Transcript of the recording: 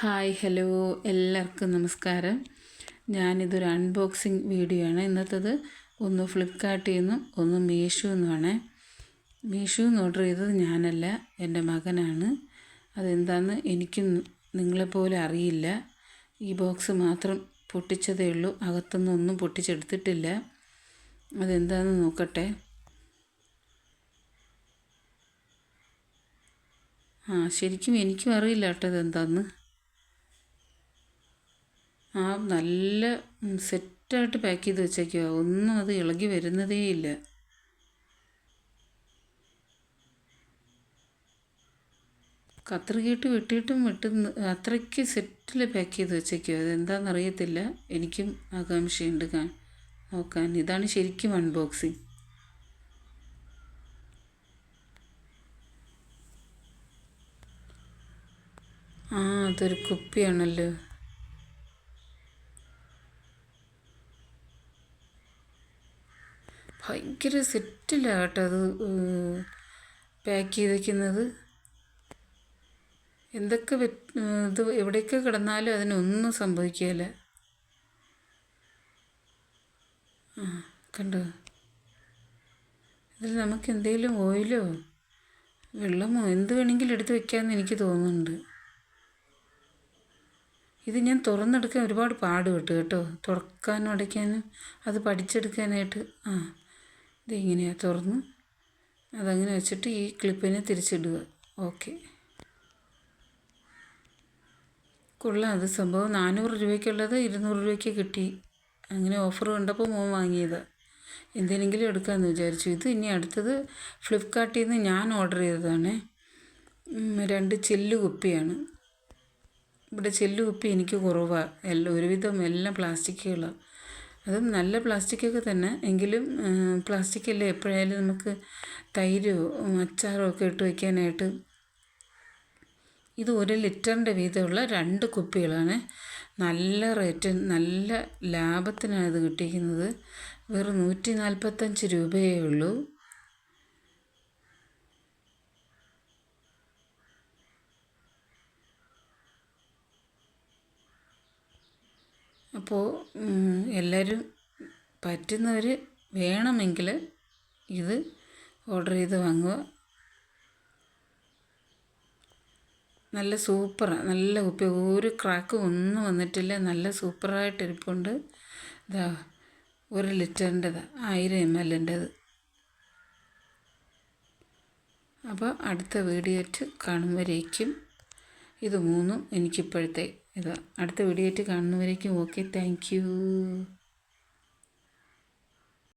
Hi hello എല്ലാവർക്കും നമസ്കാരം. ഞാനിതൊരു അൺബോക്സിങ് വീഡിയോ ആണ് ഇന്നത്തത് ഒന്ന് ഫ്ലിപ്കാർട്ടിൽ നിന്നും ഒന്ന് മീഷോ എന്നുമാണ് മീഷോ എന്ന് ഓർഡർ ചെയ്തത് ഞാനല്ല എന്റെ മകനാണ്. അതെന്താണെന്ന് എനിക്കും നിങ്ങളെപ്പോലെ അറിയില്ല. ഈ ബോക്സ് മാത്രം പൊട്ടിച്ചതേ ഉള്ളൂ. അകത്തുനിന്ന് ഒന്നും പൊട്ടിച്ചെടുത്തിട്ടില്ല. അതെന്താണെന്ന് നോക്കട്ടെ. ആ ശരിക്കും എനിക്കും അറിയില്ല കേട്ടോ ഇതെന്താന്ന്. ആ നല്ല സെറ്റായിട്ട് പാക്ക് ചെയ്ത് വെച്ചേക്കുക ഒന്നും അത് ഇളകി വരുന്നതേ ഇല്ല. കത്രികയിട്ട് വെട്ടിയിട്ടും വെട്ടുന്ന അത്രയ്ക്ക് സെറ്റിൽ പാക്ക് ചെയ്ത് വെച്ചേക്കുക അതെന്താണെന്നറിയത്തില്ല എനിക്കും ആകാംക്ഷയുണ്ട് നോക്കാൻ. ഇതാണ് ശരിക്കും അൺബോക്സിങ്. ആ അതൊരു കുപ്പിയാണല്ലോ. ഭയങ്കര സെറ്റിലാണ് കേട്ടോ അത് പാക്ക് ചെയ്തിരിക്കുന്നത് എന്തൊക്കെ ഇത് എവിടെയൊക്കെ കിടന്നാലും അതിനൊന്നും സംഭവിക്കില്ല ആ കണ്ടോ? ഇതിൽ നമുക്ക് എന്തെങ്കിലും ഓയിലോ വെള്ളമോ എന്ത് വേണമെങ്കിലും എടുത്ത് വെക്കാമെന്ന് എനിക്ക് തോന്നുന്നുണ്ട്. ഇത് ഞാൻ തുറന്നെടുക്കാൻ ഒരുപാട് പാടുപെട്ടു കേട്ടോ. തുറക്കാനും അടയ്ക്കാനും അത് പഠിച്ചെടുക്കാനായിട്ട്. ആ ഇതിങ്ങനെയാണ് തുറന്ന് അതങ്ങനെ വെച്ചിട്ട് ഈ ക്ലിപ്പിനെ തിരിച്ചിടുക. ഓക്കെ. കൊള്ളാം. അത് സംഭവം നാനൂറ് രൂപയ്ക്കുള്ളത് ഇരുന്നൂറ് രൂപയ്ക്ക് കിട്ടി. അങ്ങനെ ഓഫർ കണ്ടപ്പോൾ മോൻ വാങ്ങിയത്. എന്തിനെങ്കിലും എടുക്കാമെന്ന് വിചാരിച്ചു. ഇത് ഇനി അടുത്തത് ഫ്ലിപ്കാർട്ടിൽ നിന്ന് ഞാൻ ഓർഡർ ചെയ്തതാണ്. രണ്ട് ചില്ല് കുപ്പിയാണ്. ഇവിടെ ചില്ല് കുപ്പി എനിക്ക് കുറവാണ് എല്ലാം ഒരുവിധം എല്ലാം പ്ലാസ്റ്റിക്കുകളാണ് അതും നല്ല പ്ലാസ്റ്റിക്കൊക്കെ തന്നെ. എങ്കിലും പ്ലാസ്റ്റിക്കല്ലേ എപ്പോഴായാലും നമുക്ക് തൈരോ അച്ചാറോ ഒക്കെ ഇട്ട് വയ്ക്കാനായിട്ട് ഇത് ഒരു ലിറ്ററിന്റെ വീതമുള്ള രണ്ട് കുപ്പികളാണ്. നല്ല റേറ്റ് നല്ല ലാഭത്തിനാണ് ഇത് കിട്ടിയിരിക്കുന്നത്. വെറും നൂറ്റി നാൽപ്പത്തഞ്ച് രൂപയേ ഉള്ളൂ. അപ്പോൾ എല്ലാവരും പറ്റുന്നവർ വേണമെങ്കിൽ ഇത് ഓർഡർ ചെയ്ത് വാങ്ങുക. നല്ല സൂപ്പറാണ് നല്ല കുപ്പി. ഒരു ക്രാക്കും ഒന്നും വന്നിട്ടില്ല. നല്ല സൂപ്പറായിട്ട് ഇരിപ്പുണ്ട് ഇതാ ഒരു ലിറ്ററിന്റെത് ആയിരം എം എല്ലിന്റെത്. അപ്പോൾ അടുത്ത വീഡിയോ കാണുമ്പോഴേക്കും ഇത് മൂന്നും എനിക്കിപ്പോഴത്തെ ഇത് അടുത്ത വീഡിയോയിട്ട് കാണുന്നവരേക്കും ഓക്കെ താങ്ക്